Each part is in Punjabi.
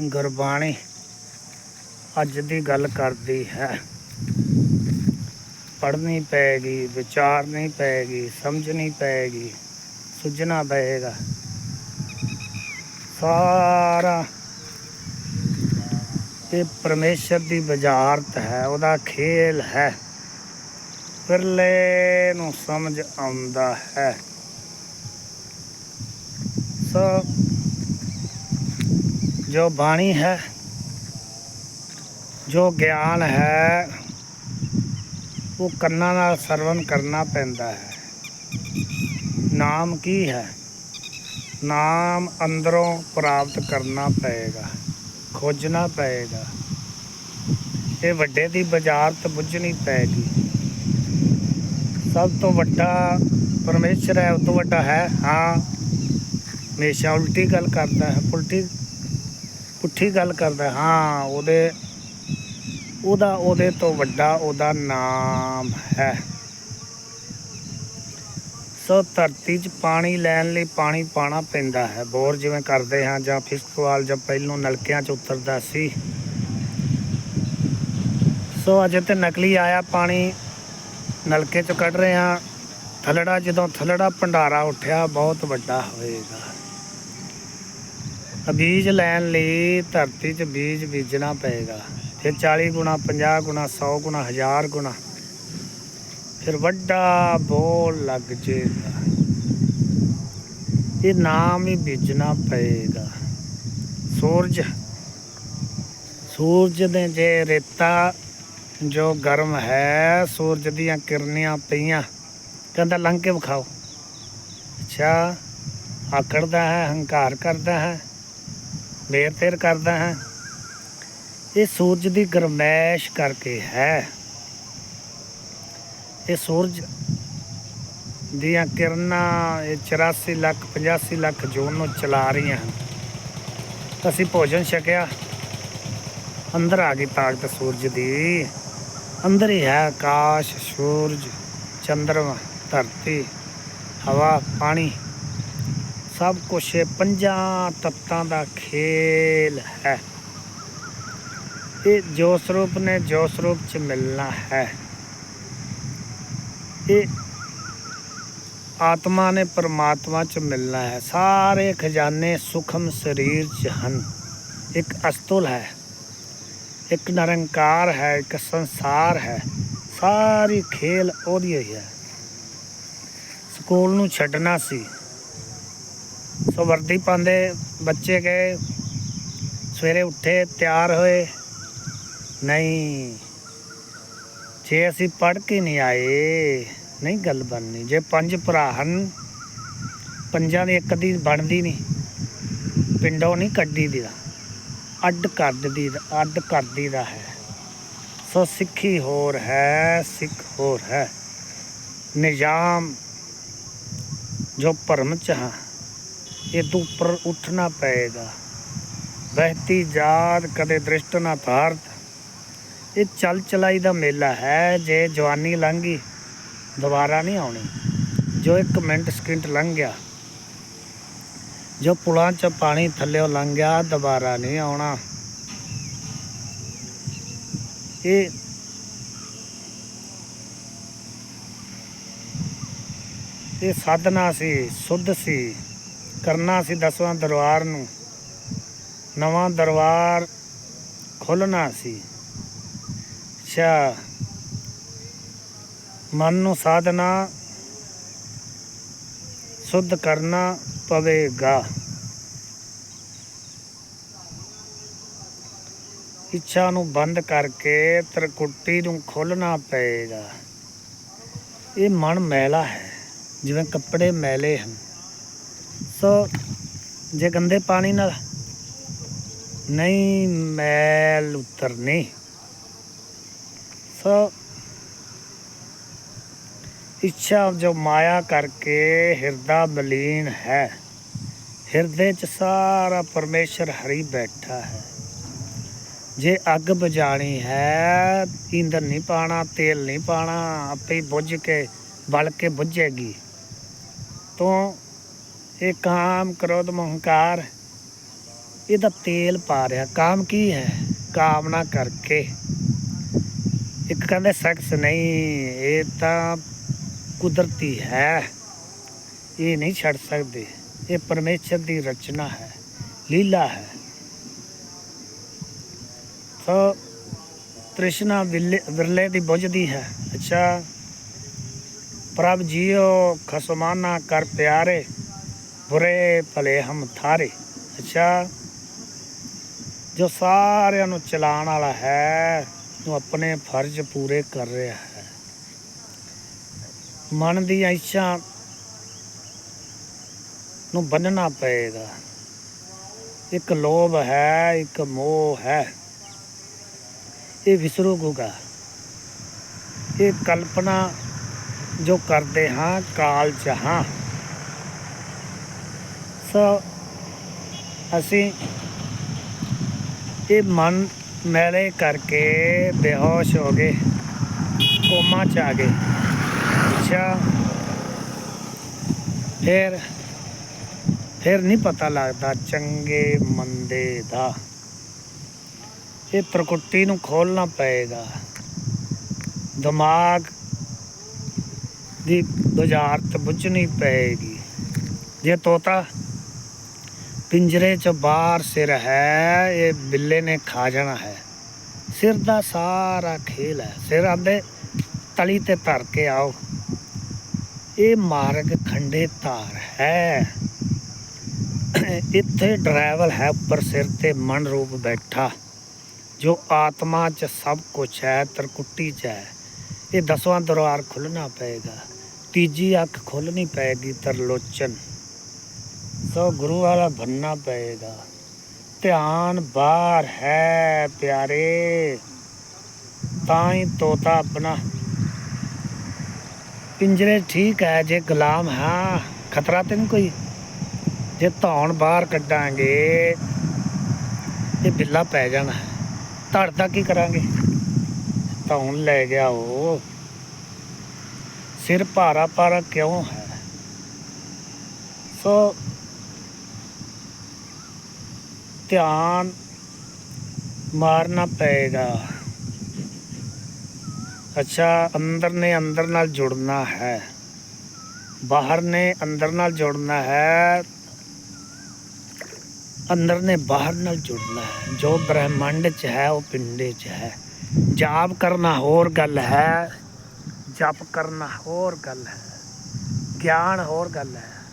ਗੁਰਬਾਣੀ ਅੱਜ ਦੀ ਗੱਲ ਕਰਦੀ ਹੈ। ਪੜ੍ਹਨੀ ਪਏਗੀ ਵਿਚਾਰਨੀ ਪਏਗੀ ਸਮਝਣੀ ਪਏਗੀ ਸੁਝਣਾ ਪਏਗਾ। ਸਾਰਾ ਇਹ ਪਰਮੇਸ਼ਰ ਦੀ ਵਜ਼ਾਰਤ ਹੈ, ਉਹਦਾ ਖੇਲ ਹੈ। ਫਿਰਲੇ ਨੂੰ ਸਮਝ ਆਉਂਦਾ ਹੈ। ਸੋ ਜੋ ਬਾਣੀ ਹੈ, ਜੋ ਗਿਆਨ ਹੈ, ਉਹ ਕੰਨਾਂ ਨਾਲ ਸਰਵਨ ਕਰਨਾ ਪੈਂਦਾ ਹੈ। ਨਾਮ ਕੀ ਹੈ? ਨਾਮ ਅੰਦਰੋਂ ਪ੍ਰਾਪਤ ਕਰਨਾ ਪਏਗਾ, ਖੋਜਣਾ ਪਏਗਾ। ਇਹ ਵੱਡੇ ਦੀ ਬਜ਼ਾਰਤ ਬੁੱਝਣੀ ਪੈਗੀ ਸਭ ਤੋਂ ਵੱਡਾ ਪਰਮੇਸ਼ਰ ਹੈ, ਉਹ ਤੋਂ ਵੱਡਾ ਹੈ, ਹਾਂ। ਹਮੇਸ਼ਾ ਉਲਟੀ ਗੱਲ ਕਰਦਾ ਹੈ ਪੁਲਟੀ ਪੁੱਠੀ ਗੱਲ ਕਰਦਾ, ਹਾਂ, ਉਹਦੇ, ਉਹਦਾ, ਉਹਦੇ ਤੋਂ ਵੱਡਾ ਉਹਦਾ ਨਾਮ ਹੈ। ਸੋ ਧਰਤੀ 'ਚ ਪਾਣੀ ਲੈਣ ਲਈ ਪਾਣੀ ਪਾਣਾ ਪੈਂਦਾ ਹੈ। ਬੋਰ ਜਿਵੇਂ ਕਰਦੇ ਹਾਂ ਜਾਂ ਫਿਸਕਵਾਲ ਜਾਂ ਪਹਿਲੋਂ ਨਲਕਿਆਂ 'ਚ ਉਤਰਦਾ ਸੀ। ਸੋ ਅਜੇ ਤੇ ਨਕਲੀ ਆਇਆ ਪਾਣੀ, ਨਲਕੇ 'ਚ ਕੱਢ ਰਹੇ ਹਾਂ। ਥਲੜਾ, ਜਦੋਂ ਥਲੜਾ ਭੰਡਾਰਾ ਉੱਠਿਆ, ਬਹੁਤ ਵੱਡਾ ਹੋਏਗਾ ਬੀਜ ਲੈਣ ਲਈ ਧਰਤੀ 'ਚ ਬੀਜ ਬੀਜਣਾ ਪਏਗਾ। ਫਿਰ 40 ਗੁਣਾ 50 ਗੁਣਾ 100 ਗੁਣਾ 1000 ਗੁਣਾ। ਫਿਰ ਵੱਡਾ ਬੋਲ ਲੱਗ ਜੇਗਾ। ਇਹ ਨਾਮ ਹੀ ਬੀਜਣਾ ਪਏਗਾ। ਸੂਰਜ ਸੂਰਜ ਦੇ ਜੇ ਰੇਤਾ ਜੋ ਗਰਮ ਹੈ, ਸੂਰਜ ਦੀਆਂ ਕਿਰਨੀਆਂ ਪਈਆਂ, ਕਹਿੰਦਾ, ਲੰਘ ਕੇ ਵਿਖਾਓ। ਅੱਛਾ ਆਕੜਦਾ ਹੈ, ਹੰਕਾਰ ਕਰਦਾ ਹੈ। ਦੇਰ ਫੇਰ ਕਰਦਾ ਹੈ। ਇਹ ਸੂਰਜ ਦੀ ਗਰਮੈਸ਼ ਕਰਕੇ ਹੈ। ਇਹ ਸੂਰਜ ਦੀਆਂ ਕਿਰਨਾਂ ਇਹ 84 ਲੱਖ 85 ਲੱਖ ਜੂਨ ਨੂੰ ਚਲਾ ਰਹੀਆਂ ਹਨ। ਅਸੀਂ ਭੋਜਨ ਛਕਿਆ। ਅੰਦਰ ਆ ਗਈ ਤਾਕਤ ਸੂਰਜ ਦੀ। ਅੰਦਰ ਹੀ ਹੈ ਆਕਾਸ਼, ਸੂਰਜ, ਚੰਦਰਮਾ, ਧਰਤੀ, ਹਵਾ, ਪਾਣੀ। ਸਭ ਕੁਝ ਪੰਜਾਂ ਤੱਤਾਂ ਦਾ ਖੇਲ ਹੈ। ਇਹ ਜੋਸ਼ ਰੂਪ ਨੇ ਜੋਸ਼ ਰੂਪ ਚ ਮਿਲਣਾ ਹੈ। ਇਹ ਆਤਮਾ ਨੇ ਪਰਮਾਤਮਾ ਚ ਮਿਲਣਾ ਹੈ। ਸਾਰੇ ਖਜ਼ਾਨੇ ਸੁਖਮ ਸਰੀਰ ਚ ਹਨ। ਇੱਕ ਅਸਤੁਲ ਹੈ। ਇੱਕ ਨਿਰੰਕਾਰ ਹੈ। ਇੱਕ ਸੰਸਾਰ ਹੈ। ਸਾਰੀ ਖੇਲ ਉਹਦੀ ਹੀ ਹੈ। ਸਕੂਲ ਨੂੰ ਛੱਡਣਾ ਸੀ। ਸੋ ਵਰਦੀ ਪਾਉਂਦੇ, ਬੱਚੇ ਗਏ, ਸਵੇਰੇ ਉੱਠੇ, ਤਿਆਰ ਹੋਏ। ਨਹੀਂ, ਜੇ ਅਸੀਂ ਪੜ੍ਹ ਕੇ ਨਹੀਂ ਆਏ, ਨਹੀਂ ਗੱਲ ਬਣਨੀ। ਜੇ ਪੰਜ ਭਰਾ ਹਨ, ਪੰਜਾਂ ਦੀ ਇੱਕ ਦੀ ਬਣਦੀ ਨਹੀਂ। ਪਿੰਡੋਂ ਨਹੀਂ ਕੱਢੀ ਦੀ ਅੱਡ ਕਰ ਦੀ, ਅੱਡ ਕਰਦੀ ਦਾ ਹੈ। ਸੋ ਸਿੱਖੀ ਹੋਰ ਹੈ, ਸਿੱਖ ਹੋਰ ਹੈ। ਨਿਜ਼ਾਮ, ਜੋ ਭਰਮ ਚ ਹਾਂ। ਇਹ ਤੋਂ ਉੱਪਰ ਉੱਠਣਾ ਪਏਗਾ। ਬਹਿਤੀ ਜਾਤ ਕਦੇ ਦ੍ਰਿਸ਼ਟ ਨਾ ਧਾਰਤ। ਇਹ ਚਲ ਚਲਾਈ ਦਾ ਮੇਲਾ ਹੈ, ਜੇ ਜਵਾਨੀ ਲੰਘ ਗਈ, ਦੁਬਾਰਾ ਨਹੀਂ ਆਉਣੀ। ਜੋ ਇੱਕ ਮਿੰਟ ਸਕਿੰਟ ਲੰਘ ਗਿਆ, ਜੋ ਪੁਲਾਂ 'ਚ ਪਾਣੀ ਥੱਲੇੋਂ ਲੰਘ ਗਿਆ, ਦੁਬਾਰਾ ਨਹੀਂ ਆਉਣਾ। ਇਹ ਇਹ ਸਾਧਨਾ ਸੀ, ਸੁੱਧ ਸੀ। ਕਰਨਾ ਸੀ ਦਸਵਾਂ ਦਰਬਾਰ ਨੂੰ। ਨਵਾਂ ਦਰਬਾਰ ਖੋਲਣਾ ਸੀ। ਅੱਛਾ। ਮਨ ਨੂੰ ਸਾਧਨਾ, ਸੁੱਧ ਕਰਨਾ ਪਵੇਗਾ। ਇੱਛਾ ਨੂੰ ਬੰਦ ਕਰਕੇ ਤਰਕੁੱਟੀ ਨੂੰ ਖੋਲਣਾ ਪਏਗਾ। ਇਹ ਮਨ ਮੈਲਾ ਹੈ, ਜਿਵੇਂ ਕੱਪੜੇ ਮੈਲੇ ਹਨ। ਸੋ ਜੇ ਗੰਦੇ ਪਾਣੀ ਨਾਲ ਨਹੀਂ ਮੈਲ ਉਤਰਨੀ, ਸੋ ਇੱਛਾ ਜੋ ਮਾਇਆ ਕਰਕੇ ਹਿਰਦਾ ਬਲੀਨ ਹੈ, ਹਿਰਦੇ ਚ ਸਾਰਾ ਪਰਮੇਸ਼ਰ ਹਰੀ ਬੈਠਾ ਹੈ। ਜੇ ਅੱਗ ਬੁਝਾਣੀ ਹੈ ਇੰਧਨ ਨਹੀਂ ਪਾਣਾ, ਤੇਲ ਨਹੀਂ ਪਾਣਾ, ਆਪੇ ਬੁੱਝ ਕੇ, ਬਲ ਕੇ ਬੁੱਝੇਗੀ। ਤੋਂ ਇਹ ਕਾਮ ਕ੍ਰੋਧ ਮਹੰਕਾਰ, ਇਹਦਾ ਤੇਲ ਪਾ ਰਿਹਾ। ਕਾਮ ਕੀ ਹੈ? ਕਾਮਨਾ ਕਰਕੇ। ਇੱਕ ਕਹਿੰਦੇ ਸ਼ਖਸ ਨਹੀਂ, ਇਹ ਤਾਂ ਕੁਦਰਤੀ ਹੈ। ਇਹ ਨਹੀਂ ਛੱਡ ਸਕਦੇ। ਇਹ ਪਰਮੇਸ਼ਰ ਦੀ ਰਚਨਾ ਹੈ, ਲੀਲਾ ਹੈ। ਸੋ ਤ੍ਰਿਸ਼ਨਾ ਵਿਰਲੇ ਵਿਰਲੇ ਦੀ ਬੁਝਦੀ ਹੈ। ਅੱਛਾ, ਪ੍ਰਭ ਜੀਓ ਖਸਮਾਨਾ ਕਰ ਪਿਆਰੇ। ਬੁਰੇ ਭਲੇ ਹਮ ਥਾਰੇ ਅੱਛਾ, ਜੋ ਸਾਰਿਆਂ ਨੂੰ ਚਲਾਉਣ ਵਾਲਾ ਹੈ, ਉਹ ਆਪਣੇ ਫਰਜ਼ ਪੂਰੇ ਕਰ ਰਿਹਾ ਹੈ। ਮਨ ਦੀਆਂ ਇੱਛਾ ਨੂੰ ਬੰਨਣਾ ਪਏਗਾ। ਇੱਕ ਲੋਭ ਹੈ, ਇੱਕ ਮੋਹ ਹੈ। ਇਹ ਵਿਸਰੂਗਾ। ਇਹ ਕਲਪਨਾ ਜੋ ਕਰਦੇ ਹਾਂ, ਕਾਲ ਜਹਾਂ ਸੋ ਅਸੀਂ ਇਹ ਮਨ ਮੈਲੇ ਕਰਕੇ ਬੇਹੋਸ਼ ਹੋ ਗਏ, ਕੋਮਾ ਚ ਆ ਗਏ। ਅੱਛਾ, ਫਿਰ ਫਿਰ ਨਹੀਂ ਪਤਾ ਲੱਗਦਾ ਚੰਗੇ ਮੰਦੇ ਦਾ। ਇਹ ਪ੍ਰਕਿਰਤੀ ਨੂੰ ਖੋਲਣਾ ਪਏਗਾ। ਦਿਮਾਗ ਦੀ ਬੁਝਾਰਤ ਬੁੱਝਣੀ ਪਏਗੀ। ਜੇ ਤੋਤਾ ਪਿੰਜਰੇ ਚ ਬਾਹਰ ਸਿਰ ਹੈ, ਇਹ ਬਿੱਲੇ ਨੇ ਖਾ ਜਾਣਾ ਹੈ। ਸਿਰ ਦਾ ਸਾਰਾ ਖੇਲ ਹੈ। ਸਿਰ ਆਂਦੇ ਤਲੀ ਤੇ ਧਰ ਕੇ ਆਓ। ਇਹ ਮਾਰਗ ਖੰਡੇ ਧਾਰ ਹੈ। ਇੱਥੇ ਡਰਾਈਵਰ ਹੈ, ਉੱਪਰ ਸਿਰ ਤੇ ਮਨ ਰੂਪ ਬੈਠਾ। ਜੋ ਆਤਮਾ ਚ ਸਭ ਕੁਝ ਹੈ, ਤਰਕੁੱਟੀ ਚ ਹੈ। ਇਹ ਦਸਵਾਂ ਦਰਵਾਰ ਖੁੱਲਣਾ ਪਏਗਾ। ਤੀਜੀ ਅੱਖ ਖੁੱਲਣੀ ਪਏਗੀ ਤਰਲੋਚਨ। ਸੋ ਗੁਰੂ ਵਾਲਾ ਬੰਨਣਾ ਪਏਗਾ। ਧਿਆਨ ਬਾਹਰ ਹੈ ਪਿਆਰੇ। ਤਾਂ ਹੀ ਤੋਤਾ ਆਪਣਾ ਪਿੰਜਰੇ ਠੀਕ ਹੈ, ਜੇ ਗੁਲਾਮ ਹਾਂ, ਖਤਰਾ ਤੇ ਨਹੀਂ ਕੋਈ? ਜੇ ਧੌਣ ਬਾਹਰ ਕੱਢਾਂਗੇ ਤੇ ਬਿੱਲਾ ਪੈ ਜਾਣਾ। ਹੈ ਧੜ ਕੀ ਕਰਾਂਗੇ? ਧੌਣ ਲੈ ਗਿਆ ਉਹ। ਸਿਰ ਭਾਰਾ ਭਾਰਾ ਕਿਉਂ ਹੈ? ਸੋ ਧਿਆਨ ਮਾਰਨਾ ਪਏਗਾ। ਅੱਛਾ, ਅੰਦਰ ਨੇ ਅੰਦਰ ਨਾਲ ਜੁੜਨਾ ਹੈ। ਬਾਹਰ ਨੇ ਅੰਦਰ ਨਾਲ ਜੁੜਨਾ ਹੈ। ਅੰਦਰ ਨੇ ਬਾਹਰ ਨਾਲ ਜੁੜਨਾ ਹੈ। ਜੋ ਬ੍ਰਹਿਮੰਡ 'ਚ ਹੈ, ਉਹ ਪਿੰਡੇ 'ਚ ਹੈ। ਜਾਪ ਕਰਨਾ ਹੋਰ ਗੱਲ ਹੈ। ਜਪ ਕਰਨਾ ਹੋਰ ਗੱਲ ਹੈ। ਗਿਆਨ ਹੋਰ ਗੱਲ ਹੈ।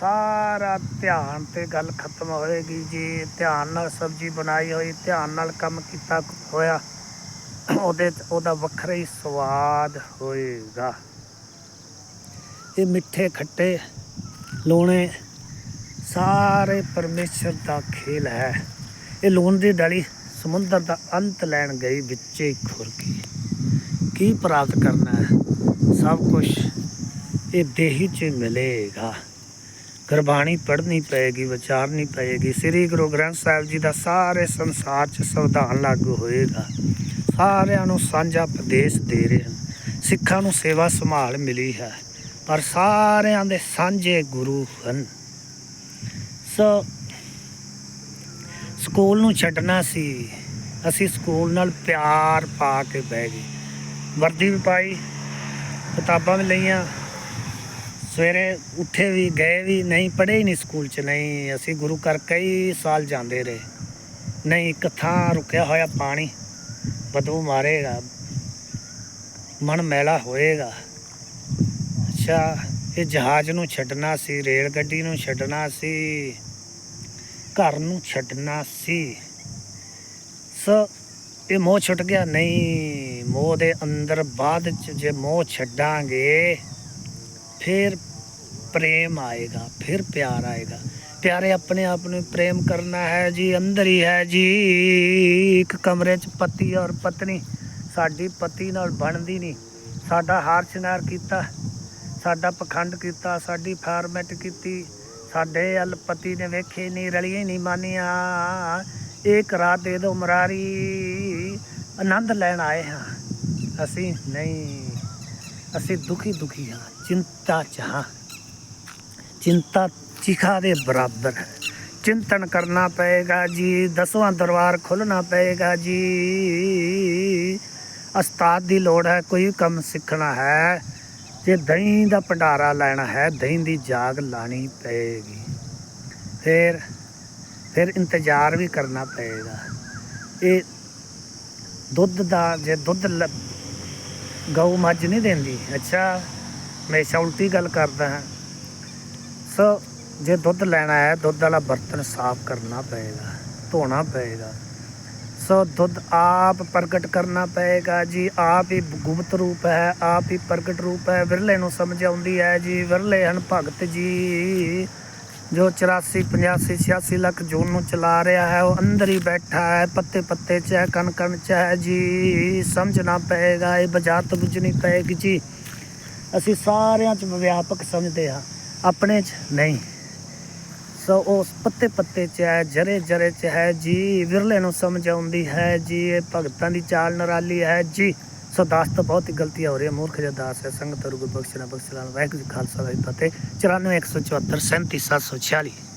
ਸਾਰਾ ਧਿਆਨ ਤੇ ਗੱਲ ਖਤਮ ਹੋਏਗੀ ਜੀ। ਧਿਆਨ ਨਾਲ ਸਬਜ਼ੀ ਬਣਾਈ ਹੋਈ, ਧਿਆਨ ਨਾਲ ਕੰਮ ਕੀਤਾ ਹੋਇਆ, ਉਹਦੇ ਉਹਦਾ ਵੱਖਰਾ ਹੀ ਸਵਾਦ ਹੋਏਗਾ। ਇਹ ਮਿੱਠੇ ਖੱਟੇ ਲੂਣੇ ਸਾਰੇ ਪਰਮੇਸ਼ਰ ਦਾ ਖੇਲ ਹੈ। ਇਹ ਲੂਣ ਦੀ ਡਲੀ ਸਮੁੰਦਰ ਦਾ ਅੰਤ ਲੈਣ ਗਈ ਵਿੱਚੇ ਹੀ ਖੁਰਕੀ। ਕੀ ਪ੍ਰਾਪਤ ਕਰਨਾ ਹੈ? ਸਭ ਕੁਝ ਇਹ ਦੇਹੀ 'ਚ ਮਿਲੇਗਾ। ਗੁਰਬਾਣੀ ਪੜ੍ਹਨੀ ਪਏਗੀ, ਵਿਚਾਰਨੀ ਪਏਗੀ। ਸ੍ਰੀ ਗੁਰੂ ਗ੍ਰੰਥ ਸਾਹਿਬ ਜੀ ਦਾ ਸਾਰੇ ਸੰਸਾਰ 'ਚ ਸੰਵਿਧਾਨ ਲਾਗੂ ਹੋਏਗਾ। ਸਾਰਿਆਂ ਨੂੰ ਸਾਂਝਾ ਉਪਦੇਸ਼ ਦੇ ਰਹੇ ਹਨ। ਸਿੱਖਾਂ ਨੂੰ ਸੇਵਾ ਸੰਭਾਲ ਮਿਲੀ ਹੈ, ਪਰ ਸਾਰਿਆਂ ਦੇ ਸਾਂਝੇ ਗੁਰੂ ਹਨ। ਸੋ ਸਕੂਲ ਨੂੰ ਛੱਡਣਾ ਸੀ। ਅਸੀਂ ਸਕੂਲ ਨਾਲ ਪਿਆਰ ਪਾ ਕੇ ਬਹਿ ਗਏ। ਵਰਦੀ ਵੀ ਪਾਈ, ਕਿਤਾਬਾਂ ਵੀ ਲਈਆਂ। ਸਵੇਰੇ ਉੱਠੇ ਵੀ, ਗਏ ਵੀ, ਨਹੀਂ, ਪੜ੍ਹੇ ਹੀ ਨਹੀਂ ਸਕੂਲ 'ਚ, ਨਹੀਂ, ਅਸੀਂ ਗੁਰੂ ਘਰ ਕਈ ਸਾਲ ਜਾਂਦੇ ਰਹੇ। ਨਹੀਂ, ਇੱਕ ਥਾਂ ਰੁਕਿਆ ਹੋਇਆ ਪਾਣੀ, ਬਦਬੂ ਮਾਰੇਗਾ, ਮਨ ਮੈਲਾ ਹੋਏਗਾ। ਅੱਛਾ, ਇਹ ਜਹਾਜ਼ ਨੂੰ ਛੱਡਣਾ ਸੀ, ਰੇਲ ਗੱਡੀ ਨੂੰ ਛੱਡਣਾ ਸੀ, ਘਰ ਨੂੰ ਛੱਡਣਾ ਸੀ। ਸੋ, ਇਹ ਮੋਹ ਛੁੱਟ ਗਿਆ? ਨਹੀਂ, ਮੋਹ ਦੇ ਅੰਦਰ ਬਾਅਦ ਚ ਜੇ ਮੋਹ ਛੱਡਾਂਗੇ ਫਿਰ ਪ੍ਰੇਮ ਆਏਗਾ, ਫਿਰ ਪਿਆਰ ਆਏਗਾ। ਪਿਆਰੇ, ਆਪਣੇ ਆਪ ਨੂੰ ਪ੍ਰੇਮ ਕਰਨਾ ਹੈ ਜੀ, ਅੰਦਰ ਹੀ ਹੈ ਜੀ। ਇੱਕ ਕਮਰੇ 'ਚ ਪਤੀ ਔਰ ਪਤਨੀ, ਸਾਡੀ ਪਤੀ ਨਾਲ ਬਣਦੀ ਨਹੀਂ। ਸਾਡਾ ਹਾਰ ਸ਼ਿੰਗਾਰ ਕੀਤਾ, ਸਾਡਾ ਪਖੰਡ ਕੀਤਾ, ਸਾਡੀ ਫਾਰਮੈਟ ਕੀਤੀ। ਸਾਡੇ ਅਲ ਪਤੀ ਨੇ ਵੇਖੇ ਨਹੀਂ, ਰਲੀਆਂ ਨਹੀਂ ਮਾਨੀਆਂ। ਇੱਕ ਰਾਤ ਦੇ ਦੋ ਮਰਾਰੀ ਆਨੰਦ ਲੈਣ ਆਏ ਹਾਂ। ਅਸੀਂ ਨਹੀਂ, ਅਸੀਂ ਦੁਖੀ ਦੁਖੀ ਹਾਂ। ਚਿੰਤਾ ਚਾਹ ਚਿੰਤਾ ਚਿਖਾ ਦੇ ਬਰਾਬਰ ਹੈ। ਚਿੰਤਨ ਕਰਨਾ ਪਏਗਾ ਜੀ, ਦਸਵਾਂ ਦਰਬਾਰ ਖੋਲਣਾ ਪਏਗਾ ਜੀ। ਉਸਤਾਦ ਦੀ ਲੋੜ ਹੈ, ਕੋਈ ਕੰਮ ਸਿੱਖਣਾ ਹੈ। ਜੇ ਦਹੀਂ ਦਾ ਭੰਡਾਰਾ ਲੈਣਾ ਹੈ, ਦਹੀਂ ਦੀ ਜਾਗ ਲਾਣੀ ਪਏਗੀ। ਫਿਰ ਫਿਰ ਇੰਤਜ਼ਾਰ ਵੀ ਕਰਨਾ ਪਏਗਾ। ਇਹ ਦੁੱਧ ਦਾ, ਜੇ ਦੁੱਧ ਗਊ ਮੱਝ ਨਹੀਂ ਦਿੰਦੀ, ਅੱਛਾ। ਹਮੇਸ਼ਾ ਉਲਟੀ ਗੱਲ ਕਰਦਾ ਹਾਂ। ਸੋ ਜੇ ਦੁੱਧ ਲੈਣਾ ਹੈ, ਦੁੱਧ ਵਾਲਾ ਬਰਤਨ ਸਾਫ਼ ਕਰਨਾ ਪਏਗਾ, ਧੋਣਾ ਪਏਗਾ। ਸੋ ਦੁੱਧ ਆਪ ਪ੍ਰਗਟ ਕਰਨਾ ਪਏਗਾ ਜੀ। ਆਪ ਹੀ ਗੁਪਤ ਰੂਪ ਹੈ, ਆਪ ਹੀ ਪ੍ਰਗਟ ਰੂਪ ਹੈ। ਵਿਰਲੇ ਨੂੰ ਸਮਝ ਆਉਂਦੀ ਹੈ ਜੀ। ਵਿਰਲੇ ਹਨ ਭਗਤ ਜੀ, ਜੋ 84 85 86 ਲੱਖ ਜੂਨ ਨੂੰ ਚਲਾ ਰਿਹਾ ਹੈ। ਉਹ ਅੰਦਰ ਹੀ ਬੈਠਾ ਹੈ ਪੱਤੇ ਪੱਤੇ ਚ ਹੈ ਕਣ ਕਣ ਚ ਹੈ ਜੀ। ਸਮਝਣਾ ਪਏਗਾ, ਇਹ ਬਜਾਤ ਬੁੱਝਣੀ ਪਏਗੀ ਜੀ। ਅਸੀਂ ਸਾਰਿਆਂ ਚ ਵਿਆਪਕ ਸਮਝਦੇ ਹਾਂ, ਆਪਣੇ ਚ ਨਹੀਂ। ਸੋ ਉਸ ਪੱਤੇ ਪੱਤੇ ਚ ਹੈ ਜਰੇ ਜਰੇ ਚ ਹੈ ਜੀ, ਵਿਰਲੇ ਨੂੰ ਸਮਝ ਆਉਂਦੀ ਹੈ ਜੀ, ਇਹ ਭਗਤਾਂ ਦੀ ਚਾਲ ਨਰਾਲੀ ਹੈ ਜੀ। ਸੋ ਦਾਸ ਤਾਂ ਬਹੁਤ ਹੀ ਗਲਤੀਆਂ ਹੋ ਰਹੀਆਂ ਮੂਰਖ ਜਿਹਾ ਦਾਸ ਹੈ, ਸੰਗਤ ਰੂਪ ਬਖਸ਼ਣਾ ਬਖਸ਼ਣਾ, ਵਾਹਿਗੁਰੂ ਜੀ ਕਾ ਖਾਲਸਾ, ਵਾਹਿਗੁਰੂ ਜੀ ਕੀ ਫਤਿਹ। 94 174 37 746